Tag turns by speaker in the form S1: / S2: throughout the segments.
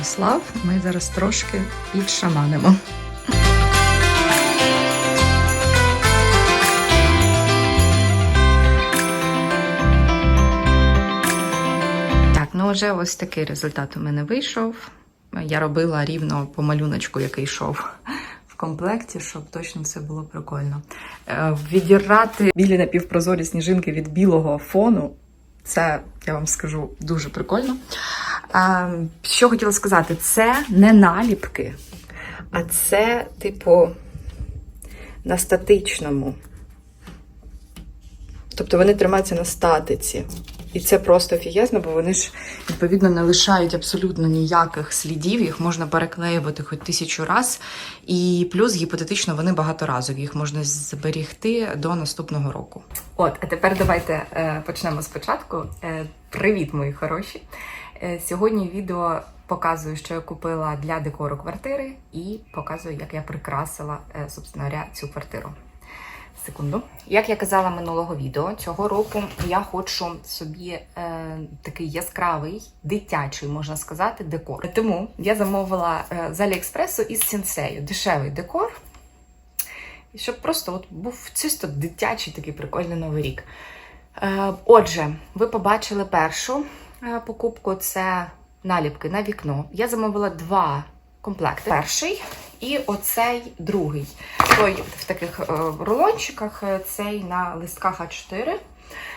S1: Ярослав. Ми зараз трошки підшаманимо. Так, ну вже ось такий результат у мене вийшов. Я робила рівно по малюночку, який йшов в комплекті, щоб точно все було прикольно. Е, Відірати білі напівпрозорі сніжинки від білого фону. Це я вам скажу дуже прикольно. Що хотіла сказати, це не наліпки, а це, типу, на статичному. Тобто вони тримаються на статиці. І це просто офігезно, бо вони ж відповідно не лишають абсолютно ніяких слідів, їх можна переклеювати хоч тисячу раз. І плюс гіпотетично вони багаторазові, їх можна зберігти до наступного року. От, а тепер давайте е, почнемо спочатку. Е, привіт, мої хороші! Е, сьогодні відео показую, що я купила для декору квартири, і показую, як я прикрасила е, собственно говоря, цю квартиру. Секунду. Як я казала минулого відео, цього року я хочу собі е, такий яскравий, дитячий, можна сказати, декор. Тому я замовила е, з Аліекспресу із сінсею дешевий декор. Щоб просто от був чисто дитячий такий прикольний новий рік. Е, отже, ви побачили першу покупку це наліпки на вікно. Я замовила два комплекти. Перший і оцей другий. Той в таких е, рулончиках, е, цей на листках А4.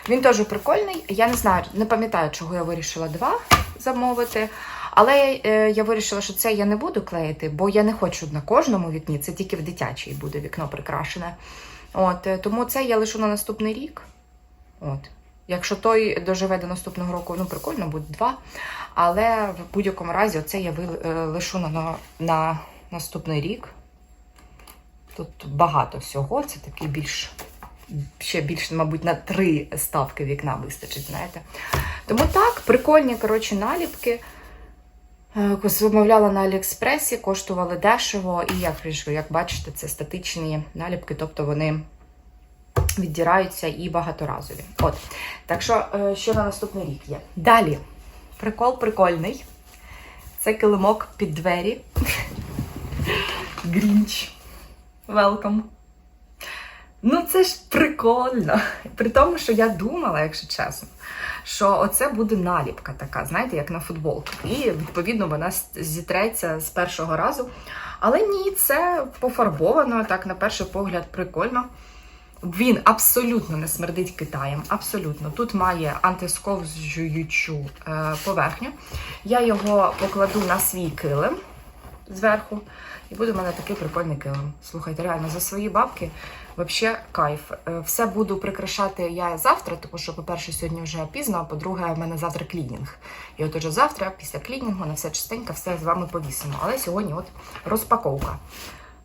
S1: Він теж прикольний. Я не знаю, не пам'ятаю, чого я вирішила два замовити. Але е, я вирішила, що це я не буду клеїти, бо я не хочу на кожному вікні, це тільки в дитячій буде вікно прикрашене. От, е, тому це я лишу на наступний рік. От. Якщо той доживе до наступного року, ну прикольно, буде два. Але в будь-якому разі оце я е, лишу на, на, на наступний рік. Тут багато всього, це такий більш, ще більше, мабуть, на три ставки вікна вистачить, знаєте. Тому так, прикольні, коротше, наліпки. Е, Замовляла на Аліекспресі, коштували дешево, і як, як бачите, це статичні наліпки, тобто вони віддираються і багаторазові. От. Так що, е, що на наступний рік є. Далі. Прикол прикольний. Це килимок під двері. Грінч. Welcome. Ну, це ж прикольно. При тому, що я думала, якщо чесно, що оце буде наліпка така, знаєте, як на футболках. І, відповідно, вона зітреться з першого разу. Але ні, це пофарбовано, так, на перший погляд, прикольно. Він абсолютно не смердить Китаєм. Абсолютно. Тут має антисковжуючу е, поверхню. Я його покладу на свій килим зверху. І буде в мене такий прикольний килим. Слухайте, реально, за свої бабки взагалі кайф. Е, Все буду прикрашати я завтра, тому що, по-перше, сьогодні вже пізно, а по-друге, в мене завтра клінінг. І от уже завтра, після клінінгу, на все чистенько, все з вами повісимо. Але сьогодні от розпаковка.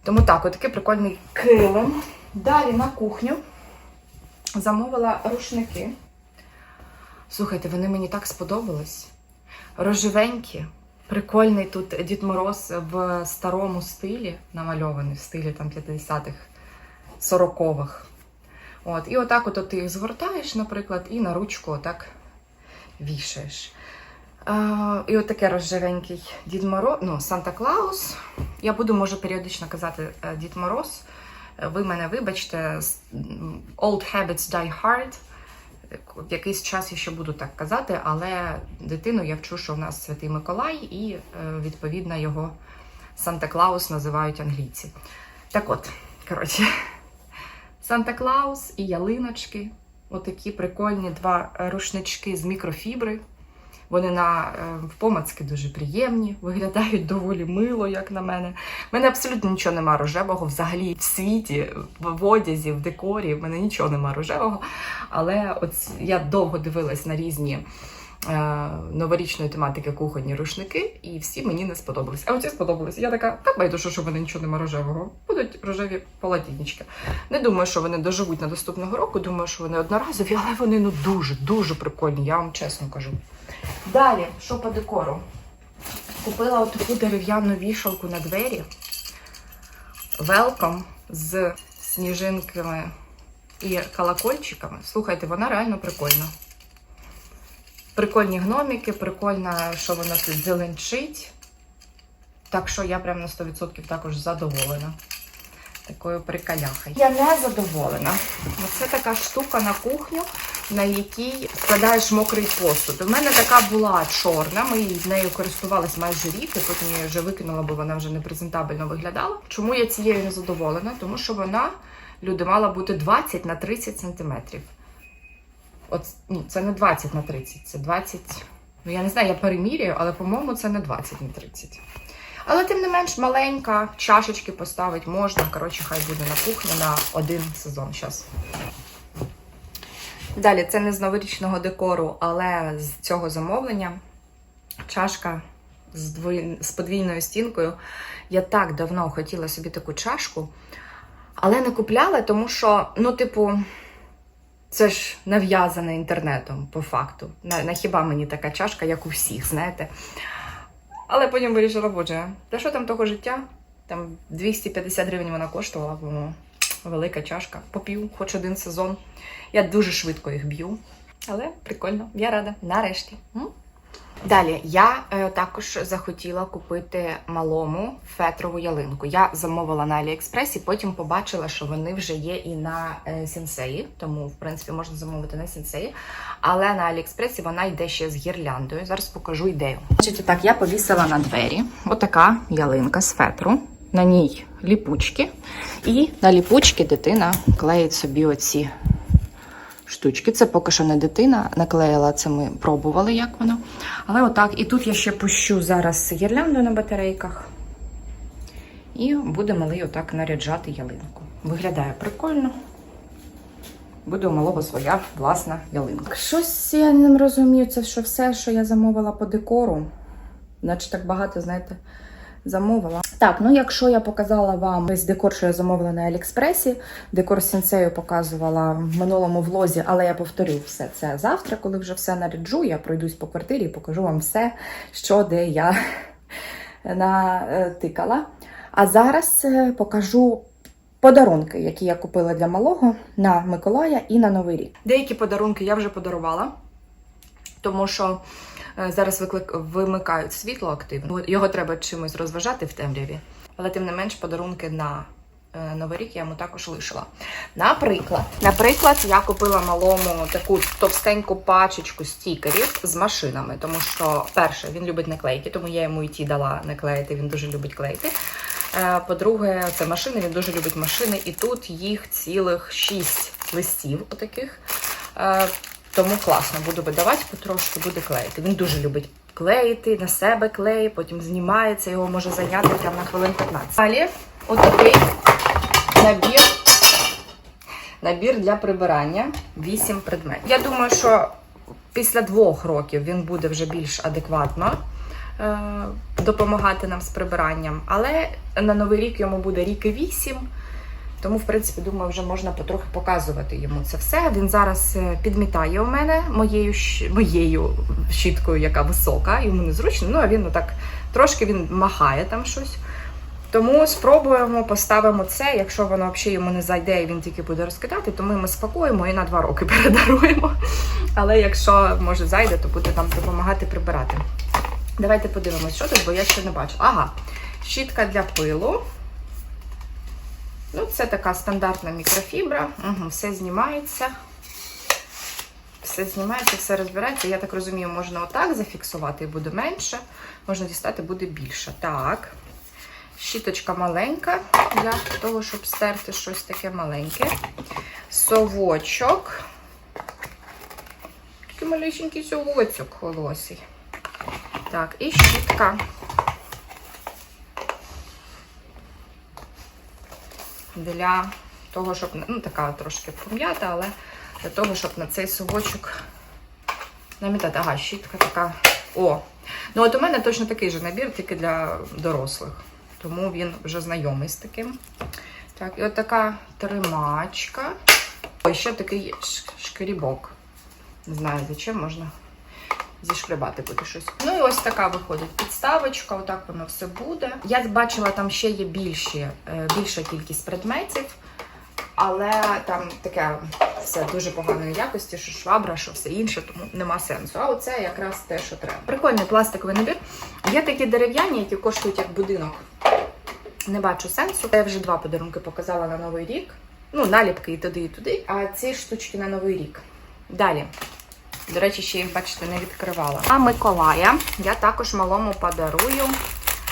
S1: Тому так, отакий прикольний килим. Далі на кухню замовила рушники. Слухайте, вони мені так сподобались. Рожевенькі. Прикольний тут Дід Мороз в старому стилі, намальований в стилі там 50-х, 40-х. От, і отак от ти їх згортаєш, наприклад, і на ручку отак вішаєш. А, і от таке розживенький Дід Мороз, ну, Санта Клаус. Я буду, може, періодично казати е, Дід Мороз. Ви мене вибачте, Old Habits Die Hard. В якийсь час я ще буду так казати, але дитину я вчу, що в нас Святий Миколай, і е, відповідно його Санта Клаус називають англійці. Так от, коротше, Санта Клаус і ялиночки. Отакі прикольні два рушнички з мікрофібри. Вони на е, в помацки дуже приємні, виглядають доволі мило, як на мене. У мене абсолютно нічого нема рожевого взагалі в світі, в в одязі, в декорі. В мене нічого нема рожевого. Але от я довго дивилась на різні новорічної тематики кухонні рушники, і всі мені не сподобались. А оці сподобались. Я така, та байдуже, що в мене нічого нема рожевого. Будуть рожеві полотіннички. Не думаю, що вони доживуть на наступного року. Думаю, що вони одноразові, але вони ну дуже, дуже прикольні, я вам чесно кажу. Далі, що по декору? Купила отаку дерев'яну вішалку на двері. Welcome з сніжинками і колокольчиками. Слухайте, вона реально прикольна. Прикольні гноміки, прикольно, що вона тут зеленчить. Так що я прям на 100% також задоволена. Такою прикаляхою. Я не задоволена. Оце така штука на кухню, на якій вкладаєш мокрий посуд. У мене така була чорна, ми з нею користувалися майже рік, і потім я її вже викинула, бо вона вже непрезентабельно виглядала. Чому я цією не задоволена? Тому що вона, люди, мала бути 20 на 30 сантиметрів. От, ні, це не 20 на 30, це 20. Ну, я не знаю, я переміряю, але, по-моєму, це не 20 на 30. Але тим не менш маленька, чашечки поставити можна. Коротше, хай буде на кухні на один сезон зараз. Далі, це не з новорічного декору, але з цього замовлення. Чашка з, двої... з подвійною стінкою. Я так давно хотіла собі таку чашку, але не купляла, тому що, ну, типу, це ж нав'язане інтернетом, по факту. На, на хіба мені така чашка, як у всіх, знаєте. Але потім вирішила, боже, та що там того життя? Там 250 гривень вона коштувала, по-моєму. Велика чашка. Попів, хоч один сезон. Я дуже швидко їх б'ю. Але прикольно, я рада. Нарешті. Далі я е, також захотіла купити малому фетрову ялинку. Я замовила на Аліекспресі, потім побачила, що вони вже є і на е, сенсеї, тому в принципі можна замовити на сенсеї. Але на Аліекспресі вона йде ще з гірляндою. Зараз покажу ідею. Значить, так, я повісила на двері. Отака ялинка з фетру. На ній ліпучки. І на ліпучки дитина клеїть собі оці штучки. Це поки що не дитина наклеїла, це ми пробували, як воно. Але отак. І тут я ще пущу зараз гірлянду на батарейках. І буде малий отак наряджати ялинку. Виглядає прикольно. Буде у малого своя власна ялинка. Щось я не розумію, це що все, що я замовила по декору. Наче так багато, знаєте, замовила. Так, ну якщо я показала вам весь декор, що я замовила на Аліекспресі, декор з сенсею показувала в минулому влозі, але я повторю все це завтра, коли вже все наряджу, я пройдусь по квартирі і покажу вам все, що де я натикала. А зараз е, покажу подарунки, які я купила для малого на Миколая і на Новий рік. Деякі подарунки я вже подарувала, тому що е, зараз виклик... вимикають світло активно. Його треба чимось розважати в темряві. Але тим не менш, подарунки на е, Новий рік я йому також лишила. Наприклад, наприклад, я купила малому таку товстеньку пачечку стікерів з машинами, тому що, перше, він любить наклейки, тому я йому і ті дала наклеїти, він дуже любить клеїти. Е, По-друге, це машини, він дуже любить машини, і тут їх цілих шість листів отаких. Тому класно буду видавати, потрошки буде клеїти. Він дуже любить клеїти, на себе клеї, потім знімається, його може зайняти прямо на хвилин 15. Далі отакий набір. Набір для прибирання 8 предметів. Я думаю, що після двох років він буде вже більш адекватно е, допомагати нам з прибиранням. Але на новий рік йому буде рік і 8. Тому, в принципі, думаю, вже можна потрохи показувати йому це все. Він зараз е, підмітає у мене моєю, моєю щіткою, яка висока, йому незручно. Ну, а він отак трошки він махає там щось. Тому спробуємо, поставимо це. Якщо воно взагалі йому не зайде і він тільки буде розкидати, то ми йому спакуємо і на два роки передаруємо. Але якщо може зайде, то буде там допомагати прибирати. Давайте подивимось, що тут, бо я ще не бачу. Ага, щітка для пилу. Ну, це така стандартна мікрофібра. Угу, все знімається. Все знімається, все розбирається. Я так розумію, можна отак зафіксувати і буде менше. Можна дістати, буде більше. Так. Щіточка маленька для того, щоб стерти щось таке маленьке. Совочок. Такий малюсенький совочок холосий. Так, і щітка. Для того, щоб, ну, така трошки пом'ята, але для того, щоб на цей совочок намітати. Ага, щітка така. О! Ну, от у мене точно такий же набір, тільки для дорослих. Тому він вже знайомий з таким. Так, і от така тримачка. Ой, ще такий шкрібок. Не знаю, зачем можна зішкребати буде щось. Ну і ось така виходить підставочка, отак воно все буде. Я бачила, там ще є більші, е, більша кількість предметів. Але там таке все дуже поганої якості, що швабра, що все інше, тому нема сенсу. А оце якраз те, що треба. Прикольний пластиковий набір. Є такі дерев'яні, які коштують як будинок. Не бачу сенсу. Я вже два подарунки показала на Новий рік. Ну, наліпки і туди, і туди. А ці штучки на Новий рік. Далі. До речі, ще їх, бачите, не відкривала. А Миколая я також малому подарую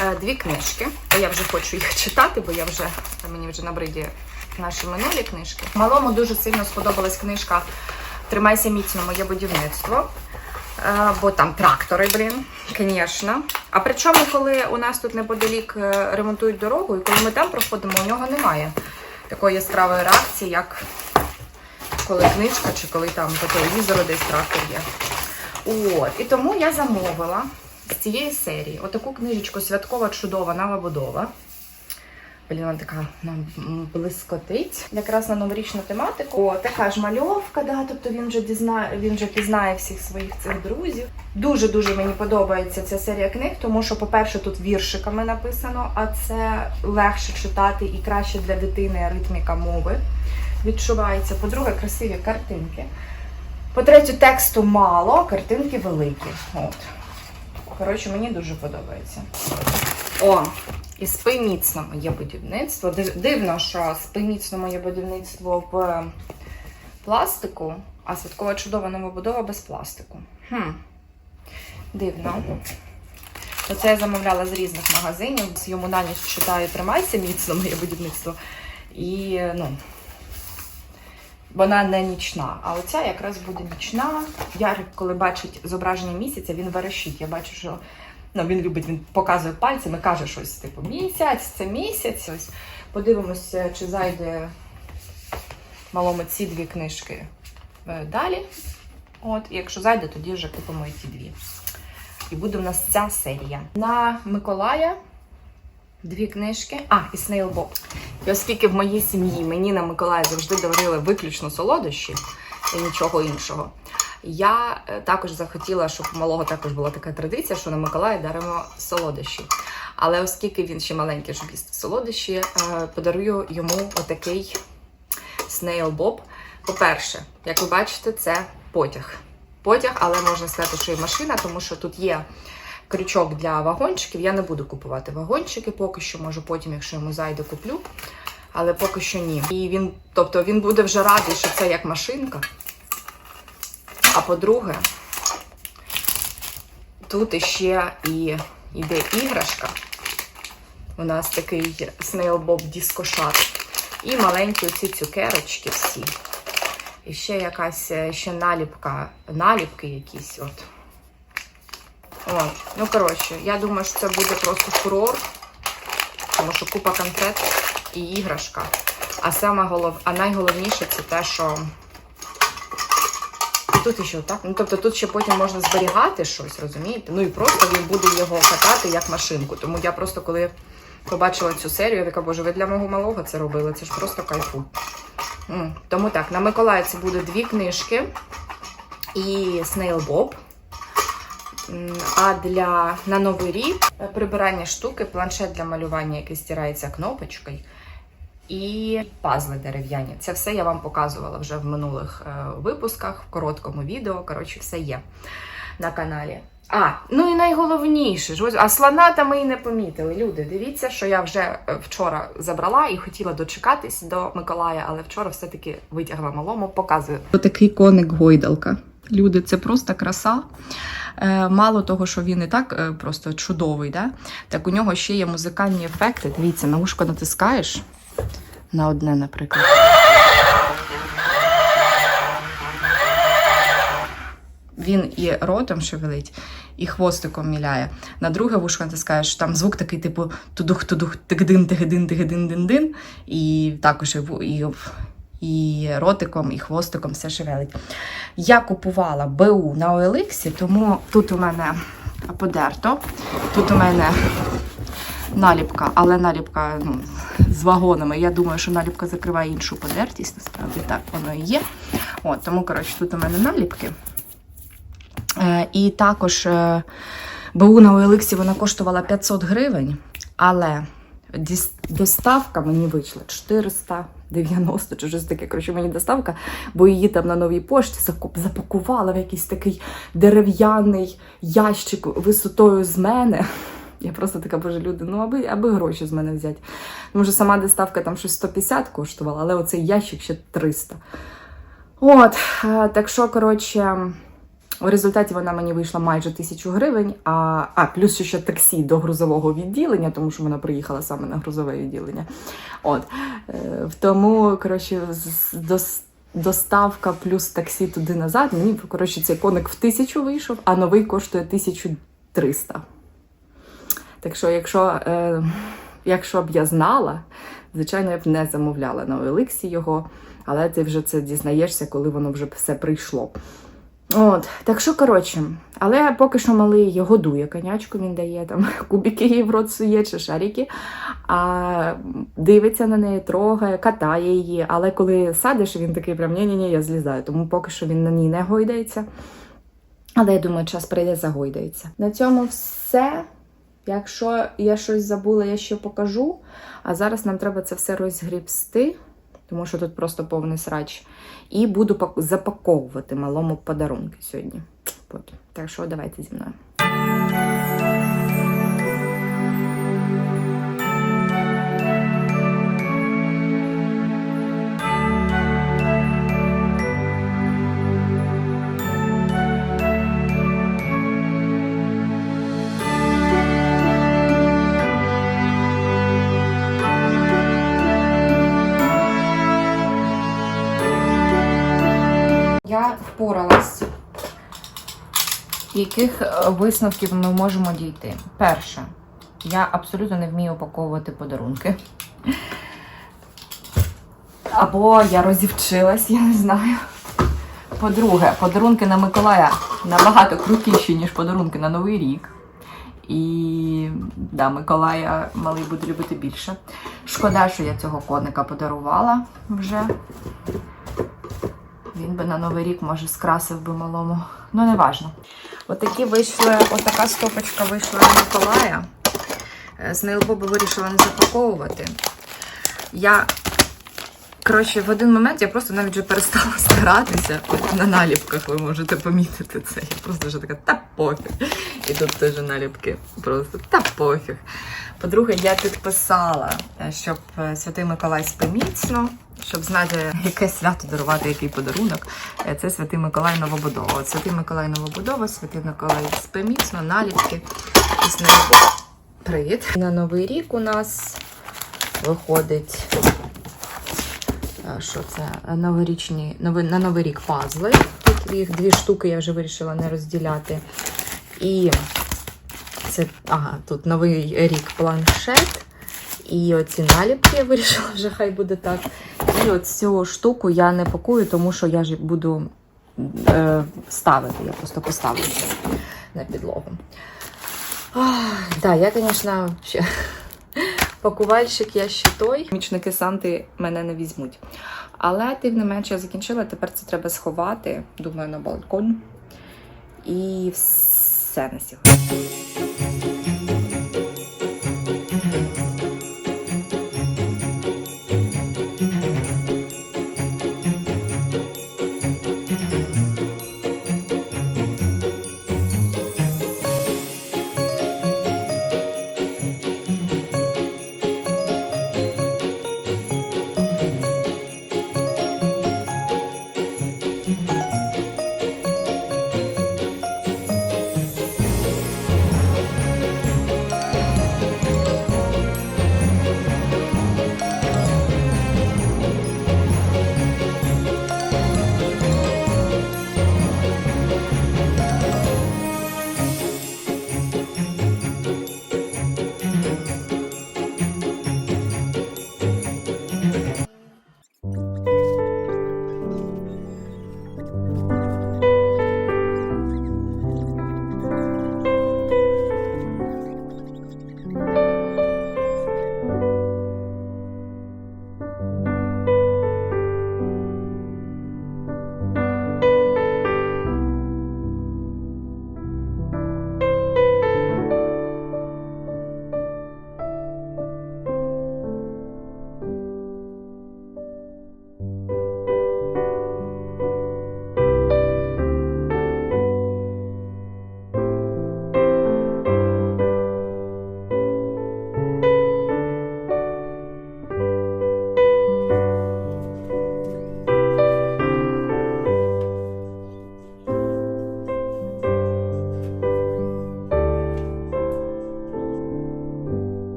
S1: е, дві книжки. Я вже хочу їх читати, бо я вже мені вже набриді наші минулі книжки. Малому дуже сильно сподобалась книжка Тримайся міцно, моє будівництво. Е, Бо там трактори, блін, звісно. А причому, коли у нас тут неподалік е, ремонтують дорогу, і коли ми там проходимо, у нього немає такої яскравої реакції, як коли книжка чи коли там по телевізору десь трактор є. От. І тому я замовила з цієї серії отаку книжечку Святкова чудова нова. Блін, вона така нам блискотить. Якраз на новорічну тематику. О, така ж мальовка, да, тобто він вже дізнає, він вже пізнає всіх своїх цих друзів. Дуже-дуже мені подобається ця серія книг, тому що, по-перше, тут віршиками написано, а це легше читати і краще для дитини ритміка мови відчувається. По-друге, красиві картинки. По-третє, тексту мало, а картинки великі. От. Коротше, мені дуже подобається. О, і спи міцно моє будівництво. Дивно, що спи міцно моє будівництво в е, пластику, а святкова чудова новобудова без пластику. Хм. Дивно. Оце я замовляла з різних магазинів. Йому на ніч читаю Тримайся міцно моє будівництво. І ну, вона не нічна. А оця якраз буде нічна. Ярик, коли бачить зображення місяця, він верещить. Я бачу, що ну, він любить, він показує пальцями, каже щось, типу, місяць, це місяць. Ось подивимося, чи зайде малому ці дві книжки е, далі. От, і якщо зайде, тоді вже купимо і ті дві. І буде в нас ця серія. На Миколая дві книжки. А, і Snail Bob. І оскільки в моїй сім'ї мені на Миколая завжди дарили виключно солодощі і нічого іншого. Я е, також захотіла, щоб у малого також була така традиція, що на Миколая даримо солодощі. Але оскільки він ще маленький, щоб їсти солодощі, е, подарую йому отакий Snail Bob. По-перше, як ви бачите, це потяг. Потяг, але можна сказати, що і машина, тому що тут є крючок для вагончиків. Я не буду купувати вагончики поки що, може потім, якщо йому зайде, куплю. Але поки що ні. І він, тобто він буде вже радий, що це як машинка. А по-друге, тут іще і йде іграшка. У нас такий Bob дискошат. І маленькі оці цукерочки всі. І ще якась е, ще наліпка, наліпки якісь. от. От. Ну, коротше, я думаю, що це буде просто фурор, тому що купа конфет і іграшка. А саме голов... а найголовніше це те, що тут ще так. Ну, тобто тут ще потім можна зберігати щось, розумієте? Ну і просто він буде його катати як машинку. Тому я просто коли побачила цю серію, я така, боже, ви для мого малого це робили. Це ж просто кайфу. Тому так, на Миколая це буде дві книжки і Snail Bob. А для на Новий рік е, прибирання штуки, планшет для малювання, який стирається кнопочкою, і пазли дерев'яні. Це все я вам показувала вже в минулих е, випусках, в короткому відео. Коротше, все є на каналі. А, ну і найголовніше, ж а слона та ми і не помітили. Люди, дивіться, що я вже е, вчора забрала і хотіла дочекатись до Миколая, але вчора все-таки витягла малому, показую. Отакий коник гойдалка. Люди, це просто краса. Е, Мало того, що він і так е, просто чудовий, да? так у нього ще є музикальні ефекти. Дивіться, на ушко натискаєш на одне, наприклад. Він і ротом шевелить, і хвостиком міляє. На друге вушко натискаєш, там звук такий, типу тудух-тудух, тигдин, тигдин, тигдин, дин, дин. І також і, і, ротиком, і хвостиком все шевелить. Я купувала БУ на OLX, тому тут у мене подерто, тут у мене наліпка, але наліпка ну, з вагонами. Я думаю, що наліпка закриває іншу подертість, насправді так воно і є. От, тому, коротше, тут у мене наліпки. Е, і також е, БУ на OLX вона коштувала 500 гривень, але доставка мені вийшла 90 чи щось таке. Коротше, мені доставка, бо її там на новій пошті запакувала в якийсь такий дерев'яний ящик висотою з мене. Я просто така, боже, люди, ну аби, аби гроші з мене взяти. Може, сама доставка там щось 150 коштувала, але оцей ящик ще 300. От, е, так що, коротше, в результаті вона мені вийшла майже тисячу гривень, а, а плюс ще таксі до грузового відділення, тому що вона приїхала саме на грузове відділення. От. Е, Тому, коротше, доставка плюс таксі туди назад. Мені, коротше, цей коник в тисячу вийшов, а новий коштує 1300. Так що, якщо, е, якщо б я знала, звичайно, я б не замовляла на OLX його, але ти вже це дізнаєшся, коли воно вже все прийшло. От, так що, коротше, але поки що малий годує конячку, він дає там кубики їй в рот сує чи шарики, а дивиться на неї, трогає, катає її. Але коли садиш, він такий прям ні-ні-ні, я злізаю. Тому поки що він на ній не гойдається. Але я думаю, час прийде, загойдається. На цьому все. Якщо я щось забула, я ще покажу. А зараз нам треба це все розгрібсти, тому що тут просто повний срач. І буду пак- запаковувати малому подарунки сьогодні. Потім. Так що давайте зі мною. Впоралась. Яких е, висновків ми можемо дійти? Перше, я абсолютно не вмію упаковувати подарунки. Або я розівчилась, я не знаю. По-друге, подарунки на Миколая набагато крутіші, ніж подарунки на Новий рік. І да, Миколая малий буде любити більше. Шкода, що я цього коника подарувала вже. Він би на Новий рік, може, скрасив би малому. Ну, не важно. Отакі вийшли, отака стопочка вийшла на Миколая. Е, З Нейлбоби вирішила не запаковувати. Я, коротше, в один момент я просто навіть вже перестала старатися. От на наліпках ви можете помітити це. Я просто вже така, та пофіг. І тут теж наліпки. Просто та пофіг. По-друге, я підписала, е, щоб е, Святий Миколай спи міцно, щоб знати, яке свято дарувати, який подарунок. Е, Це Святий Миколай Новобудова. Святий Миколай Новобудова, Святий Миколай спи міцно, наліпки. Привіт! На Новий рік у нас виходить. Що це? Новорічні, нови- на Новий рік пазли. Тут їх дві штуки я вже вирішила не розділяти. І це, ага, тут новий рік планшет. І оці наліпки я вирішила, вже хай буде так. І от цю штуку я не пакую, тому що я ж буду е, ставити. Я просто поставлю це на підлогу. Да, я, звісно, ще пакувальщик я ще той. Мічники Санти мене не візьмуть. Але тим не менше я закінчила. Тепер це треба сховати, думаю, на балкон. І все на сьогодні.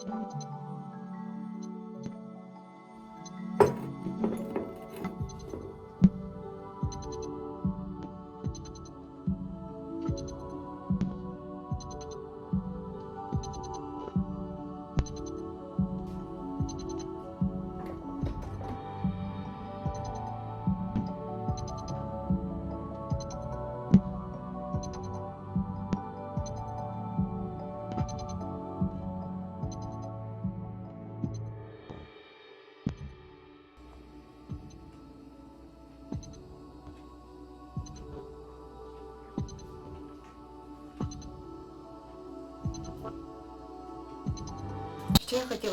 S1: Що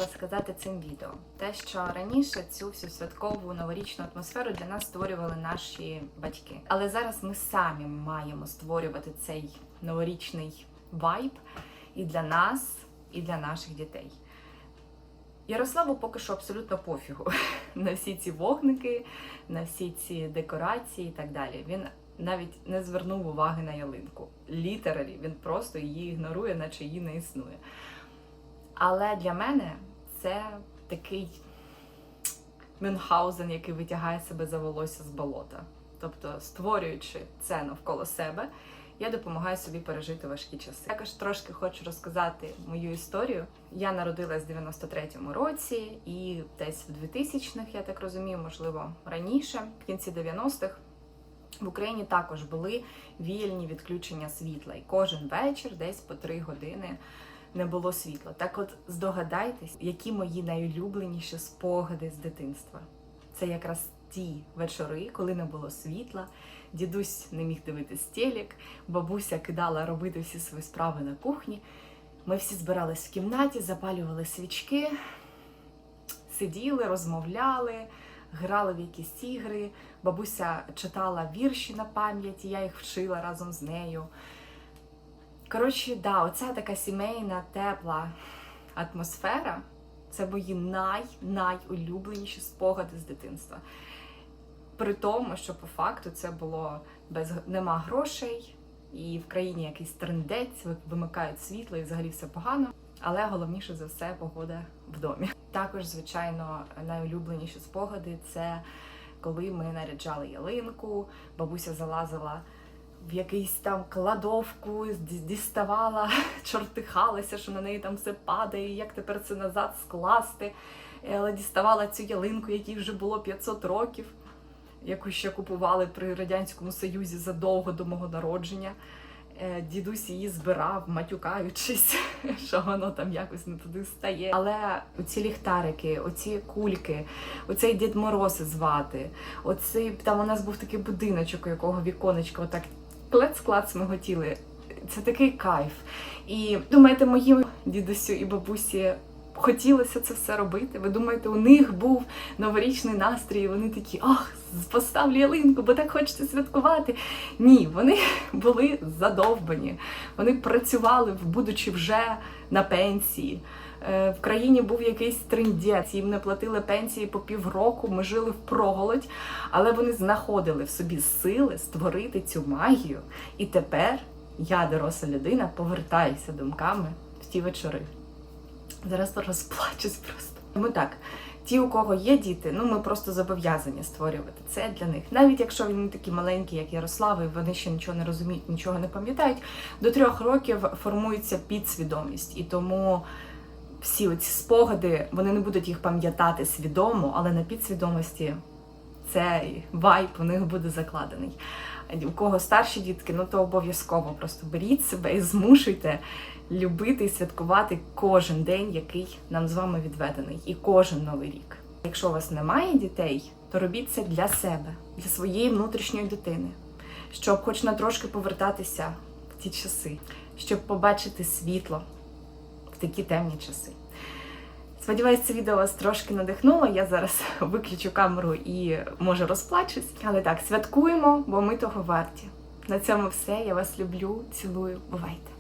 S1: сказати цим відео? Те, що раніше цю всю святкову новорічну атмосферу для нас створювали наші батьки. Але зараз ми самі маємо створювати цей новорічний вайб і для нас, і для наших дітей. Ярославу поки що абсолютно пофігу на всі ці вогники, на всі ці декорації і так далі. Він навіть не звернув уваги на ялинку. Літералі він просто її ігнорує, наче її не існує. Але для мене це такий Мюнхгаузен, який витягає себе за волосся з болота. Тобто, створюючи це навколо себе, я допомагаю собі пережити важкі часи. Також трошки хочу розказати мою історію. Я народилась в 93-му році, і десь в 2000-х, я так розумію, можливо, раніше, в кінці 90-х, в Україні також були вільні відключення світла, і кожен вечір, десь по 3 години не було світла. Так от здогадайтесь, які мої найулюбленіші спогади з дитинства. Це якраз ті вечори, коли не було світла, дідусь не міг дивитись телек, бабуся кидала робити всі свої справи на кухні. Ми всі збирались в кімнаті, запалювали свічки, сиділи, розмовляли, грали в якісь ігри. Бабуся читала вірші на пам'ять, я їх вчила разом з нею. Коротше, да, оця така сімейна, тепла атмосфера це мої най-найулюбленіші спогади з дитинства. При тому, що по факту це було без нема грошей, і в країні якийсь трендець, вимикають світло і взагалі все погано. Але головніше за все погода в домі. Також, звичайно, найулюбленіші спогади це коли ми наряджали ялинку, бабуся залазила в якийсь там кладовку, діставала, чортихалася, що на неї там все падає, як тепер це назад скласти. Е, Але діставала цю ялинку, якій вже було 500 років, яку ще купували при Радянському Союзі задовго до мого народження. Е, Дідусь її збирав, матюкаючись, що воно там якось не туди стає. Але оці ліхтарики, оці кульки, оцей Дід Мороз звати, оцей там у нас був такий будиночок, у якого віконечко отак клец-клац ми готіли. Це такий кайф. І думаєте, моїм дідусю і бабусі хотілося це все робити? Ви думаєте, у них був новорічний настрій, і вони такі, ах, поставлю ялинку, бо так хочеться святкувати. Ні, вони були задовбані. Вони працювали, будучи вже на пенсії. Е, В країні був якийсь трендець, їм не платили пенсії по півроку, ми жили в проголодь, але вони знаходили в собі сили створити цю магію. І тепер я, доросла людина, повертаюся думками в ті вечори. Зараз розплачусь просто. Тому так, ті, у кого є діти, ну ми просто зобов'язані створювати це для них. Навіть якщо вони такі маленькі, як Ярослав, і вони ще нічого не розуміють, нічого не пам'ятають, до трьох років формується підсвідомість. І тому всі оці спогади, вони не будуть їх пам'ятати свідомо, але на підсвідомості цей вайб у них буде закладений. У кого старші дітки, ну то обов'язково просто беріть себе і змушуйте любити і святкувати кожен день, який нам з вами відведений, і кожен новий рік. Якщо у вас немає дітей, то робіть це для себе, для своєї внутрішньої дитини, щоб хоч на трошки повертатися в ті часи, щоб побачити світло в такі темні часи. Сподіваюсь, це відео вас трошки надихнуло. Я зараз виключу камеру і може розплачусь. Але так, святкуємо, бо ми того варті. На цьому все. Я вас люблю, цілую. Бувайте!